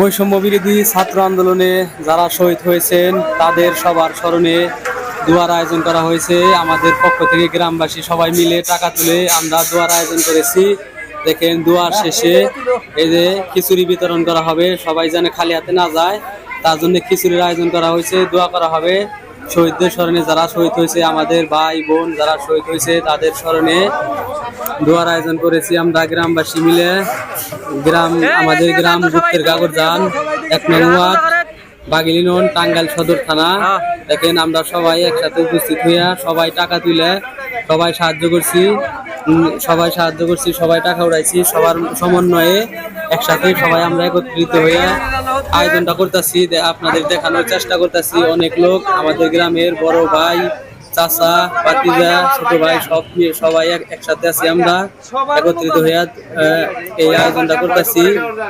বৈষম্য বিরোধী ছাত্র আন্দোলনে যারা শহীদ হয়েছেন, তাদের সবার স্মরণে দোয়ার আয়োজন করা হয়েছে। আমাদের পক্ষ থেকে গ্রামবাসী সবাই মিলে টাকা তুলে আমরা দোয়ার আয়োজন করেছি। দেখেন দোয়ার শেষে এই যে খিচুড়ি বিতরণ করা হবে, সবাই যেন খালি হাতে না যায়, তার জন্য খিচুড়ির আয়োজন করা হয়েছে, দোয়া করা হবে। শহীদদের স্মরণে যারা শহীদ হয়েছে, আমাদের ভাই বোন যারা শহীদ হয়েছে, তাদের স্মরণে দোয়ার আয়োজন করেছি আমরা গ্রামবাসী মিলে। গ্রাম আমাদের গ্রাম গুপ্তের গাগর যান এক ওয়ার্ড বাগিলিনন টাঙ্গাইল সদর থানা। দেখেন আমরা সবাই একসাথে উপস্থিত হইয়া সবাই টাকা তুলে সবাই সাহায্য করছি। সবাই সাহায্য করছি সবাই টাকা উড়াইছি সবার সমন্বয়ে একসাথে সবাই আমরা একত্রিত হয়ে আয়োজনটা করতেছি। আপনাদের দেখানোর চেষ্টা করতেছি। অনেক লোক আমাদের গ্রামের বড় ভাই চাচা পাতিজা ছোট ভাই সব সবাই এক- একসাথে আছি আমরা। একত্রিত আহ, এই আয়োজনটা করতেছি।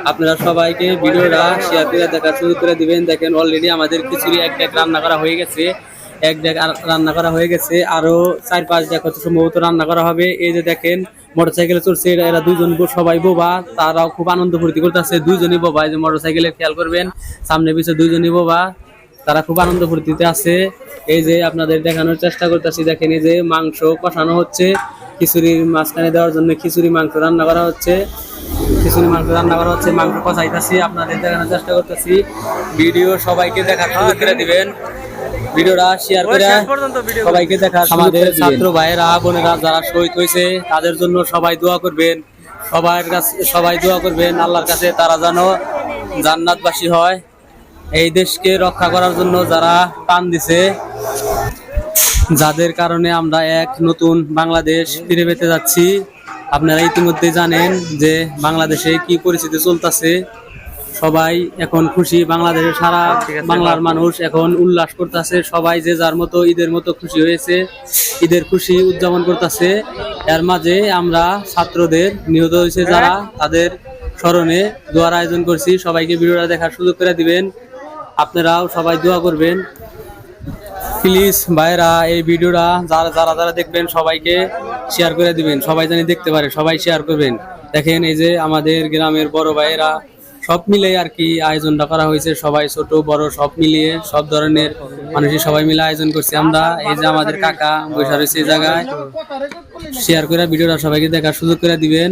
আপনারা সবাইকে ভিডিওটা শেয়ার করে দেখার শুরু করে দিবেন। দেখেন অলরেডি আমাদের খিচুড়ি এক ডেক রান্না করা হয়ে গেছে। এক ডেক রান্না করা হয়ে গেছে। আরও চার পাঁচ ডেক হচ্ছে সম্ভবত রান্না করা হবে। এই যে দেখেন মোটরসাইকেলে এরা এরা দুজন সবাই বোবা। তারাও খুব আনন্দ ফুর্তি করতেছে। দুইজনই বোবা। এই যে মোটরসাইকেলে খেয়াল করবেন সামনে পিছিয়ে দুইজনই বোবা। তারা খুব আনন্দ ফুর্তিতে আছে। এই যে আপনাদের দেখানোর চেষ্টা করতেছি দেখেন এই যে মাংস কষানো হচ্ছে। খিচুড়ির মাঝখানে দেওয়ার জন্য খিচুড়ি মাংস রান্না করা হচ্ছে। খিচুড়ি মাংস রান্না করা হচ্ছে মাংস কষাইতেছি আপনাদের দেখানোর চেষ্টা করতেছি। ভিডিও সবাইকে দেখার সুযোগ করে দিবেন। ভিডিওটা শেয়ার করে সবাইকে দেখার আমাদের ছাত্র ভাইয়েরা বোনেরা যারা শহীদ হয়েছে তাদের জন্য সবাই দোয়া করবেন। সবার কাছে সবাই দোয়া করবেন আল্লাহর কাছে তারা যেন জান্নাতবাসী হয়। এই দেশকে রক্ষা করার জন্য যারা প্রাণ দিছে যাদের কারণে আমরা এক নতুন বাংলাদেশ ফিরে পেতে যাচ্ছি। আপনারা ইতিমধ্যে জানেন যে বাংলাদেশে কি পরিস্থিতি চলতেছে। সবাই এখন খুশি বাংলাদেশে সারা বাংলার মানুষ এখন উল্লাস করতেছে। সবাই যে যার মতো ঈদের মতো খুশি হয়েছে ঈদের খুশি উদযাপন করতেছে। এর মাঝে আমরা ছাত্রদের নিহত হয়েছে যারা। তাদের স্মরণে দোয়ার আয়োজন করছি। সবাইকে ভিডিওটা দেখার সুযোগ করে দিবেন। আপনারাও সবাই দোয়া করবেন। প্লিজ ভাইরা এই ভিডিওটা যারা যারা যারা দেখবেন সবাইকে শেয়ার করে দিবেন। সবাই জানি দেখতে পারে, সবাই শেয়ার করবেন। দেখেন এই যে আমাদের গ্রামের বড় ভাইয়েরা, সব মিলে আর কি আয়োজনটা করা হয়েছে। সবাই ছোট, বড়, সব মিলিয়ে সব ধরনের মানুষই সবাই মিলে আয়োজন করছি। আমরা এই যে আমাদের কাকা বৈশা রয়েছে এই জায়গায় শেয়ার করে ভিডিওটা সবাইকে দেখার সুযোগ করে দিবেন।